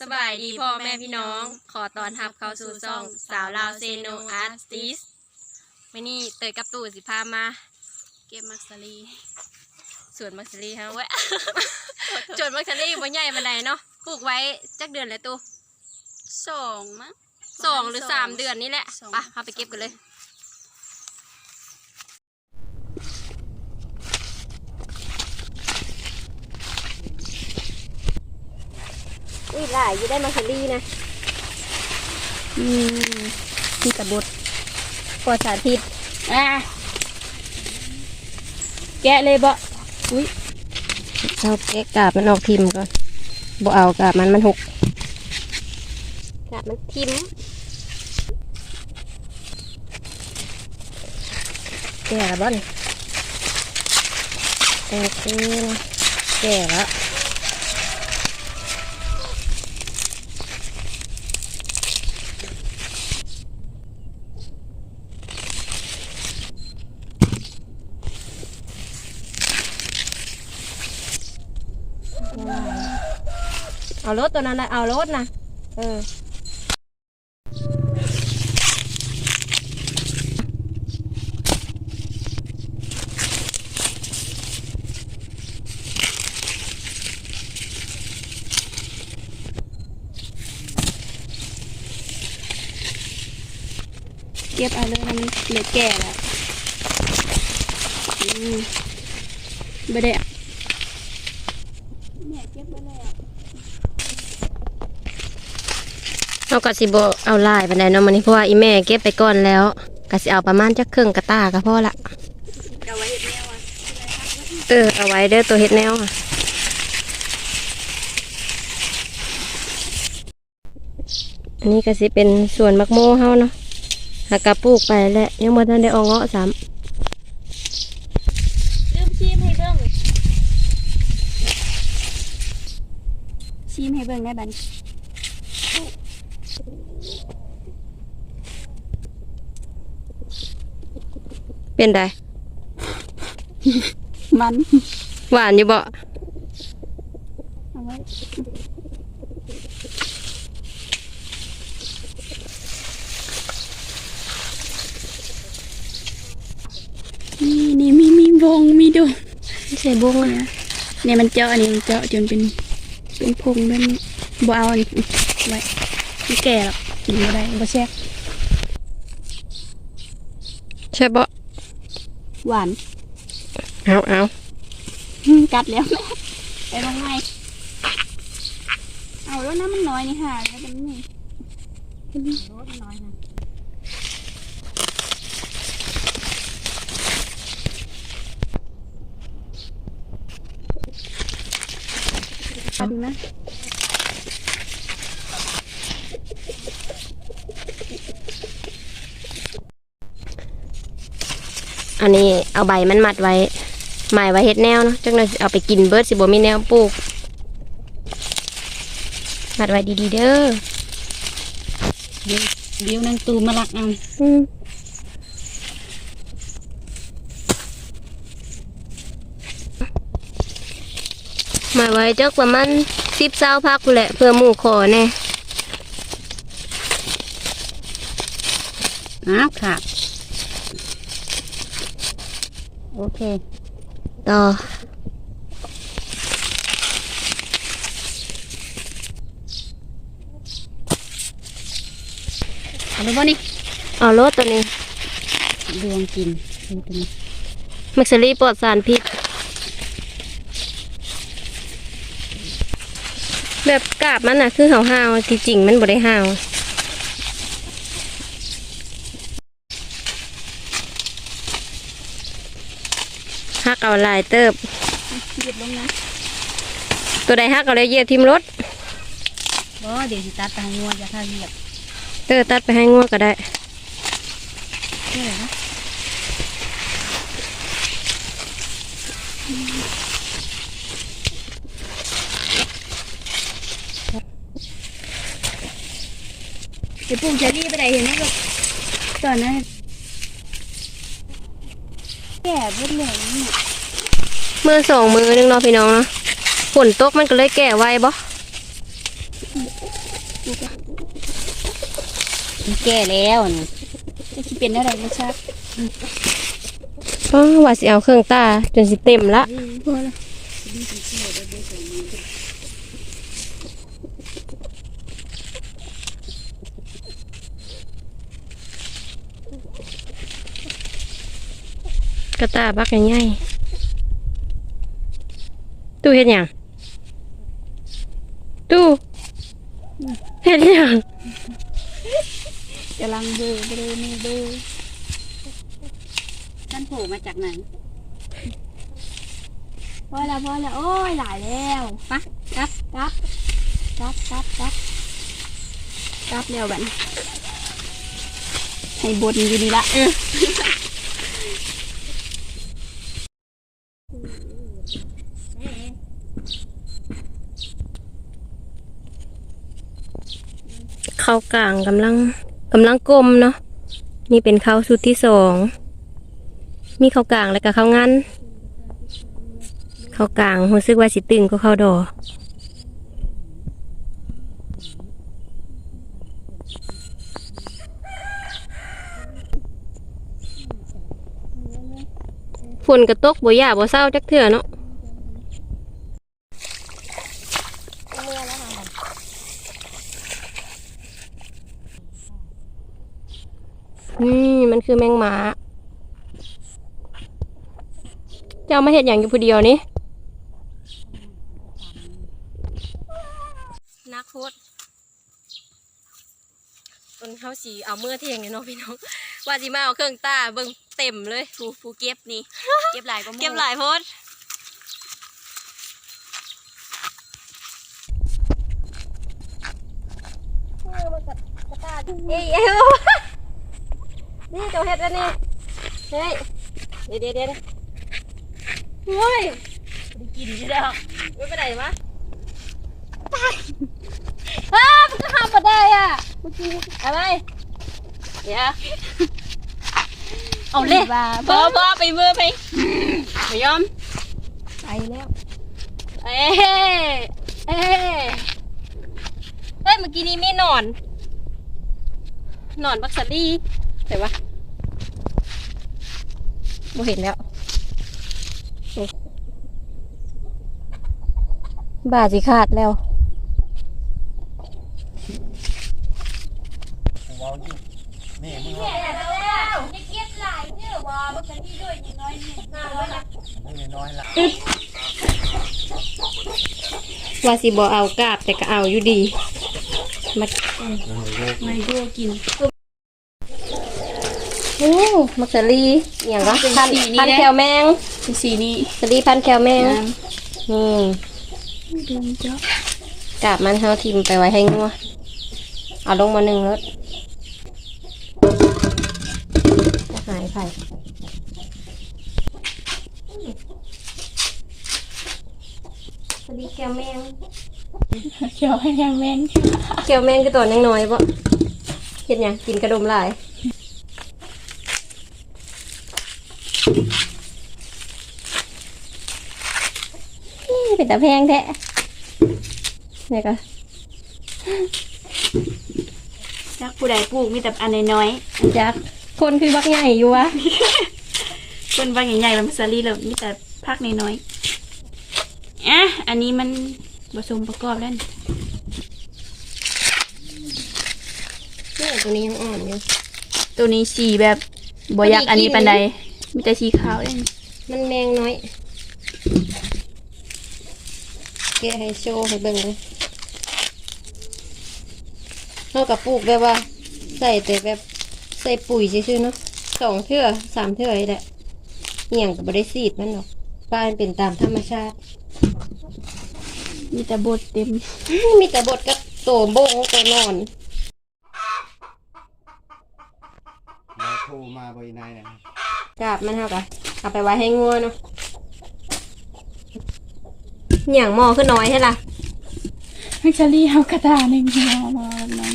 สบายดีพ่อแม่พี่น้อง ขอต้อนรับเข้าสู่ช่อง สาวลาวเซโนอาร์ติสไม่นี่เตยกับตู่สิพามา เก็บมักซารีสวนมักซรี่ฮะเว้ยจวนมักซรี่บ่ใหญ่บันไดเนาะปลูกไว้จักเดือนแล้วตู่สองมั้งสองหรือสามเดือนนี่แหละสองไปพาไปเก็บกันเลย อุ้ยหลายอยู่ได้มักซรี่นะ อืมที่ตะบุดปลอดสารพิษอะแกะเลยบ่อุ้ยเอาแกะกาบมันออกทิมก่อนบ่เอากาบมันมันหกกาบมันทิมแก่แล้วบ่นี่โอเคนะแก่แล้ว เอารถตัวนั้นนะเอารถนะเออเก็บเอาเลยนะมันเหลือแก่แล้วอืมไม่ได้อะเนี่ยเก็บไว้แล้ว เอากระสิบเอาลายบันไดเนาะมันนี่เพราะว่าอีแม่เก็บไปก่อนแล้วกระสิเอาประมาณจักครึ่งกระตาก็พอละเอาไว้เห็ดแนวอะเออเอาไว้เด้อตัวเห็ดแนวค่ะอันนี้ก็สิเป็นส่วนมักโมเฮาเนาะหากกระปลูกไปแหละยังบ่ทันได้ออกเงาะซ้ลืมชิมให้เบิ่งชิมให้เบิ่งได้บัน เป็นไดมันหวานอยู่บ่เอาไว้นี่นี่มีมีวงมีดงใส่บุ้งอะเนี่ยมันเจาะอันนี้มันเจาะจนเป็นเป็นพงแบบนี้บ่เอาอันนี้ไว้ไม่แก่หรอกกินไม่ได้บ่แซ่บใช่บ่ หวานเอาเอากัดแล้วไปลงไงเอาแล้วน้ำมันน้อยนี่ค่ะแล้วมันนี่รสน้อยนะเอาดีไหม อันนี้เอาใบมันมัดไว้หมายไว้เฮ็ดแนวเนาะจังหน่อยสิเอาไปกินเบิดสิบ่มีแนวปลูก มัดไว้ดีๆเด้อเดี๋ยวเดี๋ยวนางตูมาลักเอาอืมหมายไว้จักประมาณสิบเศร้าพักพู้นแหละเพื่อหมู่ขอแน่อ้าวค่ะ โอเค ต่อ เอาไปบ่นี่เอารถตัวนี้ดวงกินดูตรงนี้มักซรี่ปลอดสารพิษแบบกาบมันน่ะ คือห่าวๆที่จริงมันบ่ได้ห่าว ฮักเอาหลายเติบหยุดลงนะตัวใดฮักเอาเลยเหยียบทิมรถบ่เดี๋ยวสิตัดไปให้งัวจะท่าเหยียบเตอตัดไปให้ง่วงก็ได้เท่าไหร่นะไปปลูกเชอรี่ไปไหนเห็นไหมลูกตอนนั้น แก่เบิดเลยนี่มือสองมือหนึงเนาะพี่น้องเนาะฝนตกมันก็เลยแก่ไวบ่แก่แล้วนี่จะคิดเป็นอะไรรสชาติอ๋อว่าสิเอาเครื่องตาจนสิเต็มละพอแล้ว กระตาบักใหญ่ๆตู้เฮ็ดหยังตู้เฮ็ดหยังกำลังเบอร์เบอร์นี่เบอร์ท่านโผล่มาจากไหนพอแล้วพอแล้วโอ้ยหลายแล้วปะกลับกลับกลับกลับกลับกลับแล้วแบัดนให้บนอยู่นี่ละเออ เข้ากลางกำลังกำลังกลมเนาะนี่เป็นเข้าสุดที่สองมีเข้ากลางแล้วก็เข้างั้นเข้ากลางรู้สึกว่าสิตึงก็เข้าดอฝนกระตกบ่ยาบ่เศร้าจักเถื่อเนาะ นี่มันคือแมงหมาเจ้ามาเห็ดอย่างอยู่ผู้เดียวนี่นักโคตรจนเขาสีเอาเมื่อเที่ยงเนี่ยเนาะพี่น้อง ว่าสิมาเอาเครื่องตาเบิ่งเต็มเลยผู้ผู้เก็บนี่ เก็บหลายก็เก็บหลายโพดเอ้ยเอ้ย นี่ตัวเห็ดอันนี้เฮ้ยเดี๋ยวเดี๋ยวเดี๋ยวโอ้ยกินที่ดอกไม่ไปไหนมะตายอ้ามันก็ห้ามมาได้อะเมื่อกี้อะไรเดี๋ยวเอาเลยว่าพอพอไปเมื่อไปไม่ยอมไปแล้วเอ้ยเอ้ยเฮ้ยเมื่อกี้นี้มีหนอนหนอนบักซารี่ แต่ว่าบ่เห็นแล้วบาสิขาดแล้วเว้าอยู่นี่มึงว่ามึงน้อยละว่าสิบ่เอากาบแต่ก็เอาอยู่ดีมาไม่ดูกิน โอ้มักซารี่อหย่างวะเป็นพันสีนี้พันนะแคลแมงสีนี้สารี่พันแคลแมงงามนี่ดูเจ้ากาบมันเขาทิมไปไว้ให้งัวเอาลงมาหนึ่งรถหายไปสวัสดีแก้วแมง เขียวให้ยังแมงแก้วแมงคือตัวยังน้อยปะเห็นยังกินกระดมหลาย เป็นตาแพงแท้นี่ก็จักผู้ใดปลูกมีแต่อันน้อยจากคนคือบักใหญ่อยู่วะๆคนบางใหญ่ๆมันสลีเลยมีแต่พักน้อยๆอะอันนี้มันผสมประกอบแล้วนี่นี่ตัวนี้ยังอ่อนอยู่ตัวนี้สีแบบบอยักอันนี้ปันใด มีแต่สีขาวเองมันแมงน้อย แกะให้โชว์ให้เบิ่งเลยเท่ากับปลูกแบบว่า ใส่แต่แบบใส่ปุ๋ยซื่อๆเนาะสองเทื่อสามเทื่อนี่แหละเหี่ยงกับบได้ซีดมันหรอกป้ามันเป็นตามธรรมชาติ มีแต่บดเต็ม มีแต่บดกับโตโบงโตนอนเราโทรมาบรินายนะ กาบมันเท่ากับเอาไปไว้ให้งัวเนาะเหี่ยงหม้อขึ้นน้อยใช่ล่ะให้ชลีเอากระดาษหนึ่งมามาแบบนั้น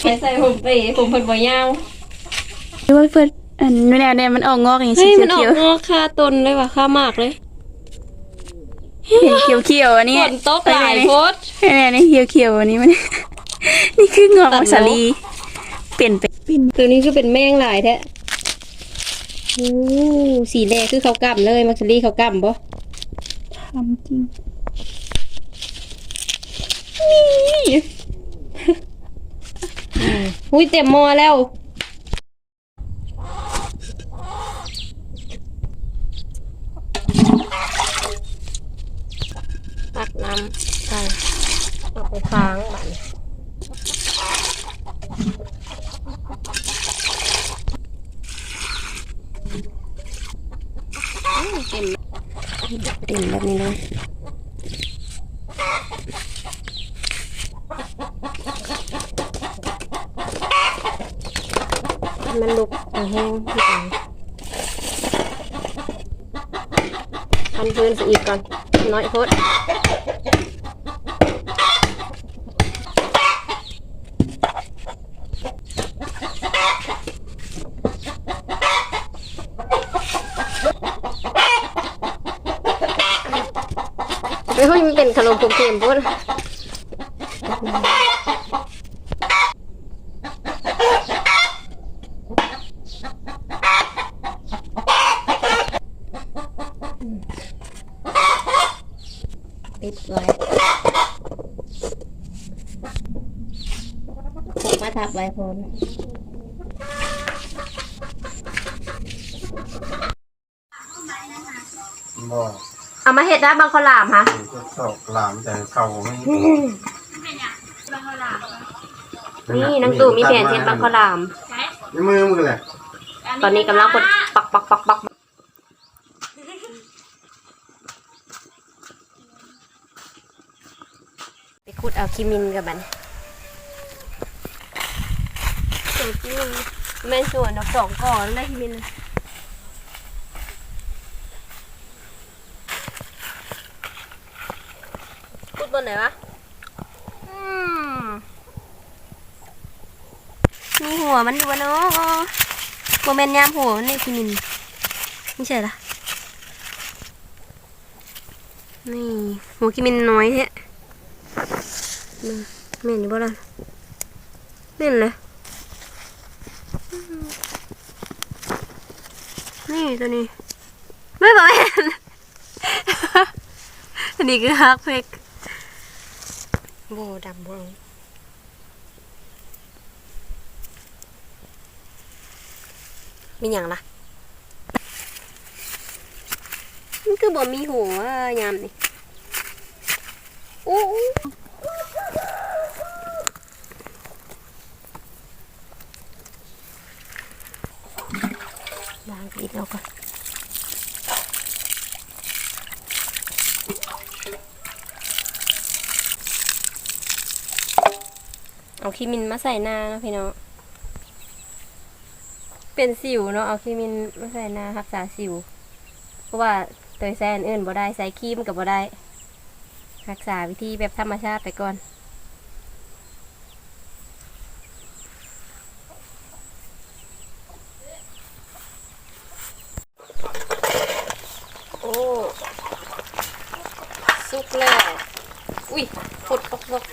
ไปใส่ผมไปผมเพิ่นบ่ยาวดูว่าเพื่อนอันนี้แนวเนี่ยมันออกงอกอย่างเฮ้สียมันออเขีกยวงอกคาต้นเลยว่ะคามากเลยๆเห็นเขียวๆอันนี้ฝนตกหลายโพดแน่ๆนี่เขียวๆอันนี้มัน นี่คืองอกมักสาลีเปลี่ยนเป็นเป็นตัวนี้คือเป็นแมงหลายแท้ โอ้สีแดงคือเขาวกล้ำเลยมักซลี่เขาวกล้ำบ่ทำจริงอุ้ยเต็มหมอแล้ว ตักน้ำใส่เอาไปค้างบัดนอืมเต็มเต็มแบบ นี่เลยมันลุกแห้งที่ก่อนพันพื้นสีอีกก่อน น้อยโคตร ไม่ค่อยมันเป็นขนมผมเค็มพูดปิดไว้ผมมาทับไว้พนบ่ เอามาเห็ดได้บางข้าวหลามค่ะจะสอบหลามแต่เขาไม่นี่นังตู่มีแผนเห็ดบางข้าวหลาม ในมือมึงแหละตอนนี้กำลังกดปักปักปักปักไปขุดเอาคิมินกับมันสองคิมินแม่นส่วนดอกสองก่อนเลยคิมิน ขุดบนไหนวะมีหัวมันอยู่วะเนาะโมเมนต์ยามหัวนี่คิมินไม่ใช่ละนี่หัวคิมินน้อยแท้มึงแม่นอยู่บ่ล่ะแม่นเลยนี่ตัวนี้ไม่บอกแม่นอันนี้คือฮักเพก โบดำโบงมีอย่างล่ะมันคือบ่มีหัวยามนี่อู้อู้ล้างอีกแล้วก่อน เอาคีมินมาใส่หน้าเนาะพี่น้องเป็นสิวเนาะเอาครีมินมาใส่หน้ารักษาสิว เพราะว่าตัวแซนอื่นบ่ได้ใส่ครีมกับบ่ได้ รักษาวิธีแบบธรรมชาติไปก่อน โอ้ สุกแล้ว อุ้ยฝดออกลอก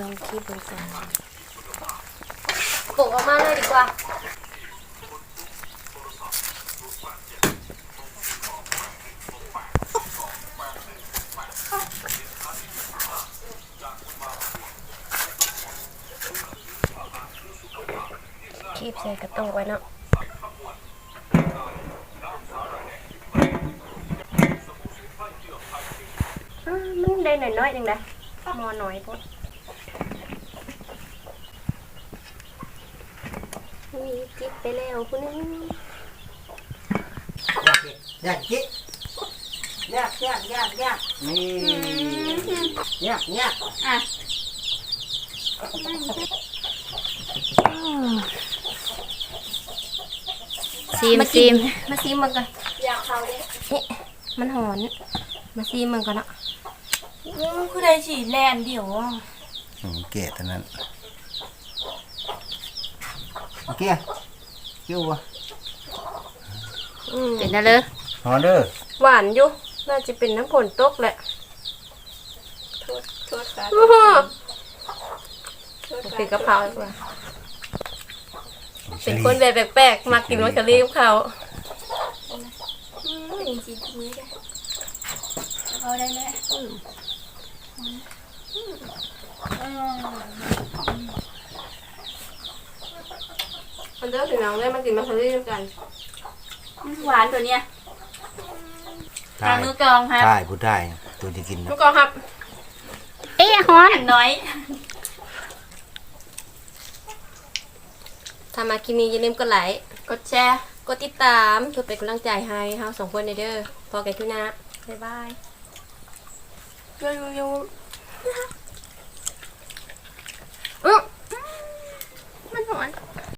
ลองคีบบนก่อนปลูกออกมาเลยดีกว่า คีบใส่กระตุกไว้เนาะมันได้หน่อยน้อยๆยังไงมอหน่อยพดนี่จิบไปแล้วคุณนึง อยากกินยากยากยากยากนี่ยากยากอะซีมซีมมาซีมมันก่อนอยากเขาดิมันหอนมาซีมมันก่อนเนาะคือได้ฉีดแลนเดี๋ยวอะอืมเกะเท่านั้นโอเคคิววะ อืมเป็นได้เลยฮอนเด้อหวานอยู่น่าจะเป็นน้ำผลตกแหละโทษโทษค่ะโอ้โหโทษคือกะเพราดีกว่าเป็นคนแบบแปลกๆมากินมักกะรีกับเขาอืมจริงๆมือจ้ะเอาได้ไหมอืมอืมมันเด้อถึงน้องได้มากินมักกะรีด้วยกัน หวานตัวเนี้ยใช่ทางมือกลองครับใช่พูดได้ตัวที่กินนะลูกกองครับเอ๊ะฮ้อนน้อย ถ้ามาคลิปนี้อย่าลืมกดไลค์ กดแชร์ กดติดตามเพื่อเป็นกำลังใจให้เฮาสองคนในเด้อพอกันทุกนะบ๊ายบายยูยูยูอื้อมันหวาน